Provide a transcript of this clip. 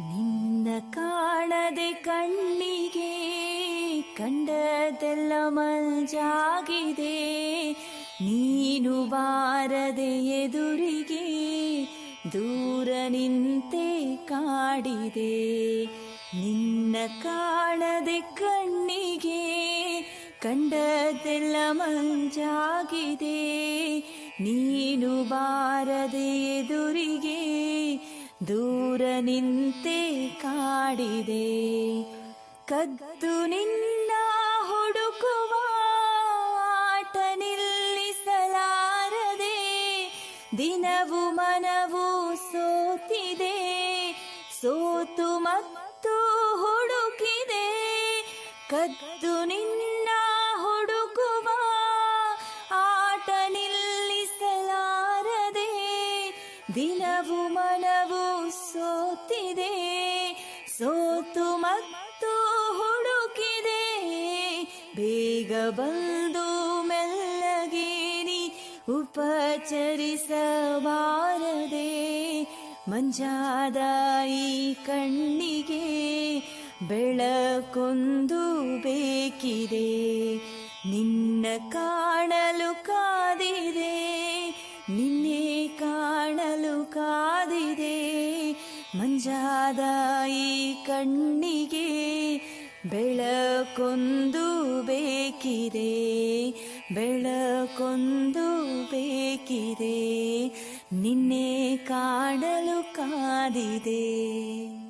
ನಿನ್ನ ಕಾಣದೆ ಕಣ್ಣಿಗೆ ಕಂಡದೆಲ್ಲ ಮಂಜಾಗಿದೆ ನೀನು ಬಾರದೆ ಎದುರಿಗೆ ದೂರ ನಿಂತೆ ಕಾಡಿದೆ. ನಿನ್ನ ಕಾಣದೆ ಕಣ್ಣಿಗೆ ಕಂಡದೆಲ್ಲ ಮಂಜಾಗಿದೆ ನೀನು ಬಾರದೆ ಎದುರಿಗೆ ದೂರ ನಿಂತೆ ಕಾಡಿದೆ. ಕದ್ದು ನಿನ್ನ ಹುಡುಕುವ ಆಟ ನಿಲ್ಲಿಸಲಾರದೆ. ದಿನವು ಮನವು ಸೋತಿದೆ. ಸೋತು ಮತ್ತು ಹುಡುಕಿದೆ. ಕದ್ದು ನಿನ್ನ ಹುಡುಕುವ ಆಟ ನಿಲ್ಲಿಸಲಾರದೆ. ದಿನವು ಮನವು ಸೋತಿದೆ, ಸೋತು ಮತ್ತು ಹುಡುಕಿದೆ. ಬೇಗ ಬಂದು ಮೆಲ್ಲಗೇರಿ, ಉಪಚರಿಸಬಾರದೆ. ಮಂಜಾದ ಈ ಕಣ್ಣಿಗೆ ಬೆಳಕೊಂದು ಬೇಕಿದೆ. ನಿನ್ನ ಕಾಣಲು ಮಂಜಾದ ಈ ಕಣ್ಣಿಗೆ ಬೆಳಕೊಂದು ಬೇಕಿದೆ ಬೆಳಕೊಂದು ಬೇಕಿದೆ ನಿನ್ನೆ ಕಾಡಲು ಕಾದಿದೆ.